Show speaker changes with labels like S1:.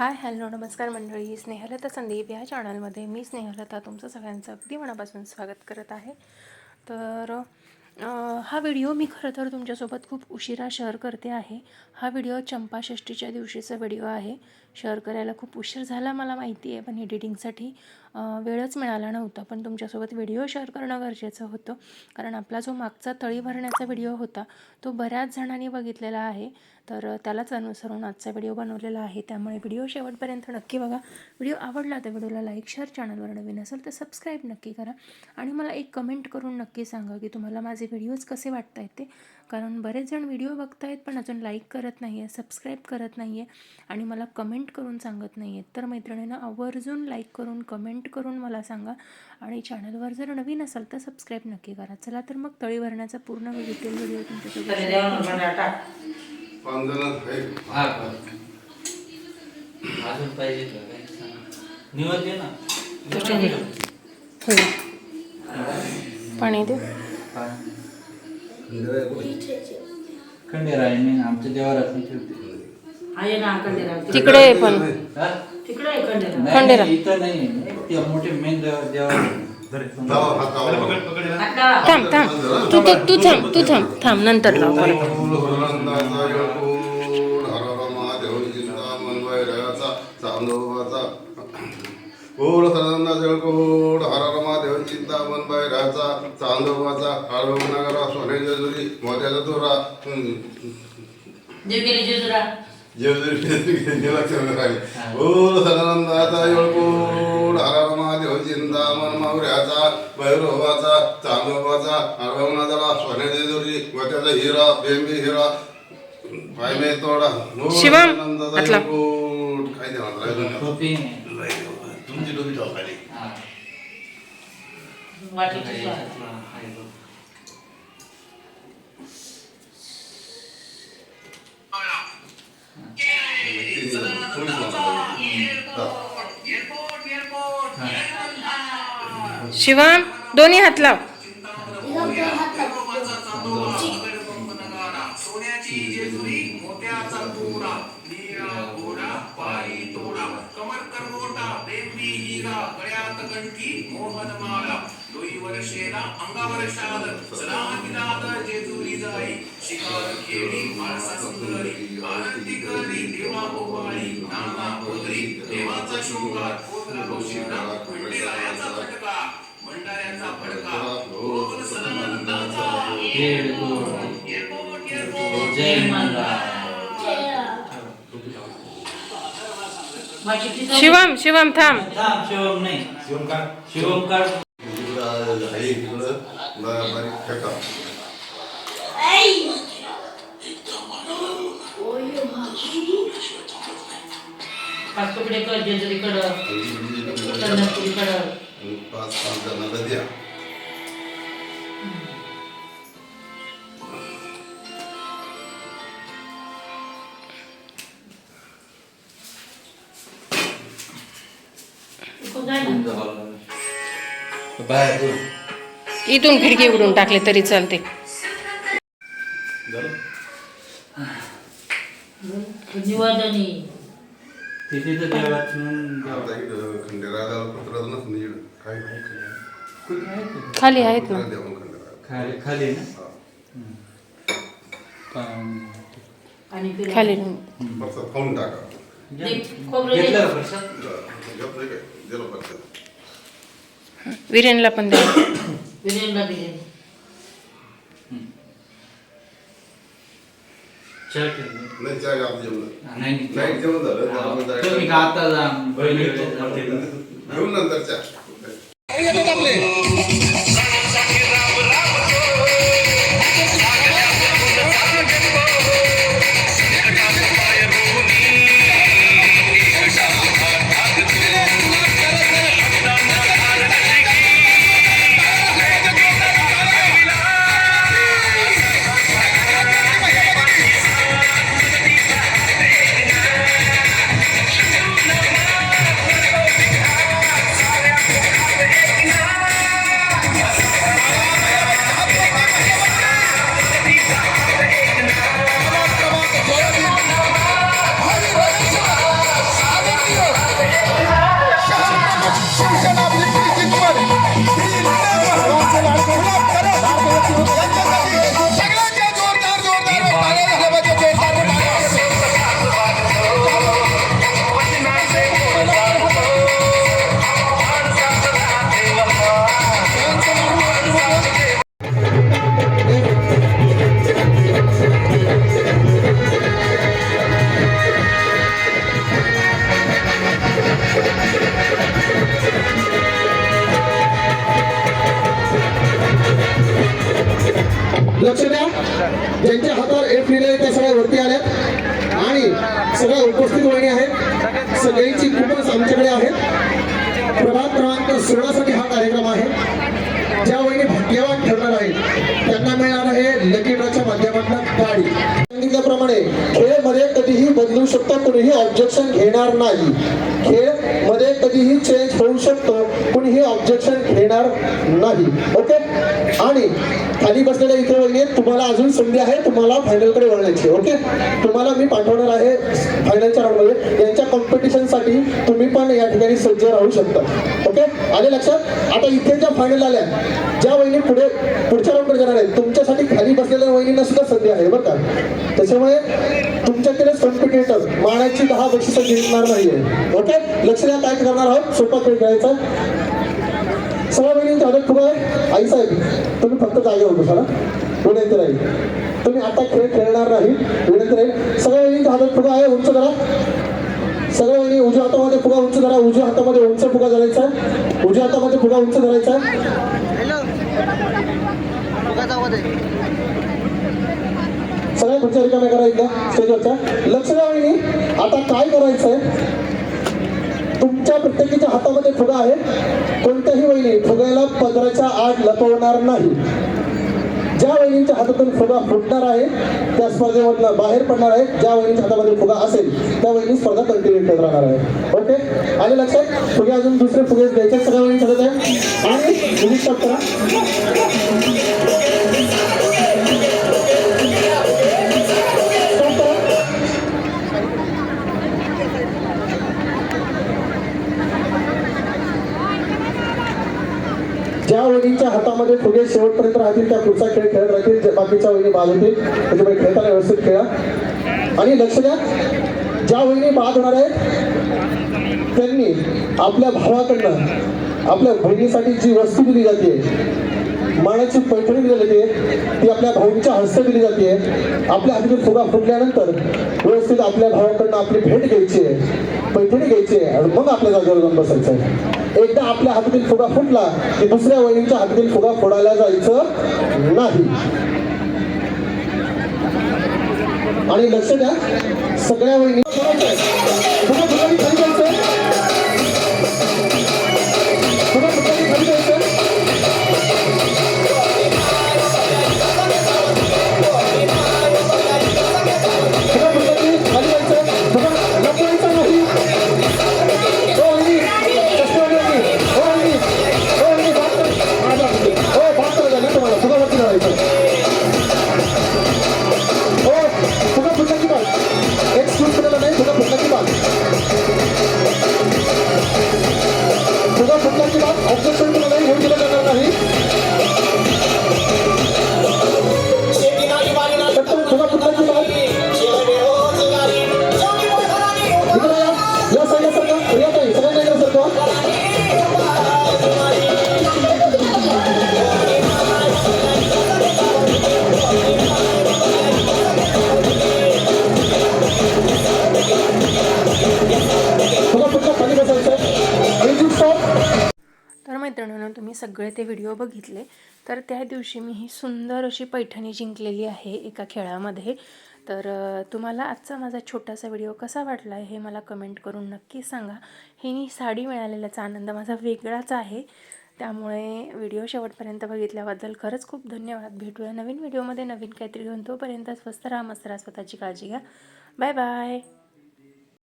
S1: Hi hello नमस्कार मंडळी. स्नेहलता संदीप या चॅनलमध्ये मी स्नेहलता तुमचं सगळ्यांचं अगदी मनापासून स्वागत करत आहे. तर हा व्हिडिओ मी खरं तर तुमच्यासोबत खूप उशिरा शेअर करते आहे. हा व्हिडिओ चंपाषष्टीच्या दिवशीचा व्हिडिओ आहे. शेअर करायला खूप उशीर झाला मला माहिती आहे पण एडिटिंगसाठी वेळच मिळाला नव्हता. पण तुमच्यासोबत व्हिडिओ शेअर करणं गरजेचं होतं. कारण आपला जो मागचा तळी भरण्याचा व्हिडिओ होता तो बऱ्याच जणांनी बघितलेला आहे. तर त्यालाच अनुसरून आजचा व्हिडिओ बनवलेला आहे. त्यामुळे व्हिडिओ शेवटपर्यंत नक्की बघा. व्हिडिओ आवडला तर व्हिडिओला लाईक शेअर चॅनलवर नवीन असेल तर सबस्क्राईब नक्की करा. आणि मला एक कमेंट करून नक्की सांगा की तुम्हाला माझे व्हिडिओज कसे वाटत आहेत ते. कारण बरेच जण व्हिडिओ बघतायत पण अजून लाईक करत नाही आहे सबस्क्राईब करत नाही आहे आणि मला कमेंट करून सांगत नाही आहेत तर मैत्रिणीनं आवर्जून लाईक करून कमेंट करून मला सांगा. आणि चॅनलवर जर नवीन असाल तर सबस्क्राईब नक्की करा. चला तर मग तळी भरण्याचा पूर्ण डिटेल व्हिडिओ तुमच्यासोबत
S2: हा.
S1: पाणी दे.
S3: खंडेराय कोण?
S2: खंडेराय नाही आमच्या देवारात नाही ठेवते
S4: आहे ना खंडेरा
S1: तिकडे आहे पण?
S4: तिकडे आहे
S2: नाही. नाही, इथं नाही. ते मोठे मेन देवा देवा
S1: थांब थांब. तू तू तू थांब तू थांब. थांब नंतर लाव परत.
S3: फूल भरवंताचा येळकोट, हर चांदोबाचा हर हर महादेव चिंतामण बैराचा चांदोबाचा हळवनगरा सोन्याच्या जुरी मोत्याचा तुरा
S4: देव गेली जेजुरा.
S3: फूल सनंदाचा येळकोट, हर हर महादेव चिंतामण मावऱ्याचा भैरवाचा चांदोबाचा हळवनगरा सोन्याच्या जुरी मोत्याचा हिरा बेंबी हिरा पाय
S1: शिवम,
S3: काय देणार
S2: टोपी
S3: तुमची डोबी ठेवा खाली
S2: हा.
S4: वाटीची स्वाद.
S2: आहे बघ.
S3: तीन जण. कोणीच नव्हतं. हा.
S1: शिवम दोन्ही हात लाव
S5: सोन्याची जेजुरी मोत्याचा तुरा निळा गोरा पायी तोडा कमर करवोटा बेंबी हिरा गळ्यात कंठी शिवम दोन्ही हात लाव. अंगावर शाल सदा विनाद जेजुरी जाई. शिकार खेळी आळसा सुंदरी आनंदी करी देवा ओवाळी नाना देवाचा
S1: शिवम शिवम थांब
S2: थांब शिवम नाही शिवम काढ
S3: तिकडं आहे, इकडं बा- बारीक फेका.
S4: पाच तुकडे कर जेजुरी कडं
S3: आणि तिकडे तिकडे
S4: कर्णपुरी कडं
S3: आणि पाच पाच जणांना द्या.
S1: इथून खिडकी उघडून टाकले तरी चालते
S3: झालं?
S4: निवादनी
S2: तिथे तर देवात म्हणून देवा-
S3: आता इकडं खंडेरायाला पत्र नसतं इकडं. काय नाही खंडेराय.
S2: कुठे आहे ते?
S1: खाली आहेत ना.
S2: खाली खाली ना
S3: हा.
S4: आणि फिरा.
S1: खाली
S3: प्रसाद खाऊन टाका
S4: ते खोबरं
S2: घेतलं
S4: दे.
S2: का प्रसाद?
S3: घेतलंय काय? दिलं प्रसाद.
S1: विरेनला पण द्या
S4: विरेनला दिले
S2: चहा ठेवली.
S3: नाही चहा घाल जेवण
S2: हा, नाही नाही.
S3: नाही जेवण झालं तर आपण जायचं.
S2: तुम्ही का आता जा बहिणीकडे जा.
S3: घेऊन नंतर चहा
S6: क्रमांक सोळासाठी हा कार्यक्रम आहे. ज्या वहिनी भाग्यवान ठरणार आहेत त्यांना मिळणार आहे लकी ड्रॉच्या माध्यमातून गाडी. सांगितल्याप्रमाणे खेळमध्ये कधीही बदलू शकता कुणीही ऑब्जेक्शन घेणार नाही. खेळ मध्ये कधीही चेंज होऊ शकतो कुणीही ऑब्जेक्शन घेणार नाही. ओके आणि खाली बसलेल्या इथे वहिनी तुम्हाला अजून संधी आहे तुम्हाला फायनलकडे वळण्याची. ओके तुम्हाला मी पाठवणार आहे फायनलच्या राऊंडमध्ये यांच्या कॉम्पिटिशनसाठी तुम्ही पण या ठिकाणी सज्ज राहू शकता. ओके आले लक्षात? आता इथे ज्या फायनल आल्या ज्या वहिनी पुढे पुढच्या राऊंडकडे जाणार आहेत तुमच्यासाठी खाली बसलेल्या वहिनींना सुद्धा संधी आहे बरं का? त्याच्यामुळे तुमच्याकडे कॉम्पिटेटर मानाची दहा बक्षिसं जिंकणार नाहीये. ओके लक्ष द्या काय करणार आहोत? सोपा खेळ खेळायचा. सगळ्या बहिणींची हातात फुगा आहे. आई साहेब तुम्ही फक्त जागेवर बसाला विनंती राहील. तुम्ही आता खेळ खेळणार नाही. विनंती राहील. सगळ्या बहिणींच्या हातात फुगा आहे उंच करा सगळ्या बहिणी उजव्या हातामध्ये फुगा उंच धरा. उजव्या हातामध्ये उंच फुगा धरायचा. उजव्या हातामध्ये फुगा उंच धरायचा. सगळ्या खुर्च्या रिकाम्या करा एकदा स्टेजवरच्या लक्ष द्या वहिनी आता काय करायचंय? तुमच्या प्रत्येकीच्या हातामध्ये फुगा आहे. कोणत्याही वहिनी फुग्याला पदराच्या आत लपवणार नाही. ज्या वहिनींच्या हातातून फुगा फुटणार आहे त्या स्पर्धेमधनं बाहेर पडणार आहे. ज्या वहिनीच्या हातामध्ये फुगा असेल त्या वहिनी स्पर्धा कंटिन्यू करत राहणार आहे. ओके? आले लक्षात? फुगे अजून दुसरे फुगे द्यायचे सगळ्या वहिनी हातात आहे आणि करा. ज्या वहिनीच्या हातामध्ये फुगे शेवटपर्यंत राहतील त्या पुढचा खेळ खेळत राहतील. बाकीच्या वहिनी बाद होतील त्याच्यामुळे खेळताना व्यवस्थित खेळा. आणि लक्ष द्या ज्या वहिनी बाद होणार आहेत त्यांनी आपल्या भावाकडनं आपल्या बहिणीसाठी जी वस्तू दिली जाते मानाची पैठणी दिली जाते. ती आपल्या भाऊंच्या हस्ते दिली जाते. आपल्या हातातील फुगा फुटल्यानंतर व्यवस्थित आपल्या भावाकडनं आपली भेट घ्यायची आहे. पैठणी घ्यायची आहे आणि मग आपल्या जागेवर जाऊन बसायचं आहे. एकदा आपल्या हातातील फुगा फुटला की दुसऱ्या वहिनीच्या हातातील फुगा फोडायला जायचं नाही. आणि लक्ष द्या सगळ्या वहिनी
S1: सगळे ते व्हिडिओ बघितले तर त्या दिवशी मी ही सुंदर अशी पैठणी जिंकलेली आहे एका खेळामध्ये. तर तुम्हाला आजचा माझा छोटासा व्हिडिओ कसा वाटला हे मला कमेंट करून नक्की सांगा. ही मी साडी मिळालेल्याचा आनंद माझा वेगळाच आहे. त्यामुळे व्हिडिओ शेवटपर्यंत बघितल्याबद्दल खरंच खूप धन्यवाद. भेटूया नवीन व्हिडिओमध्ये नवीन काहीतरी घेऊन तोपर्यंत स्वस्त राहा मस्त राहा. स्वतःची काळजी घ्या. Bye bye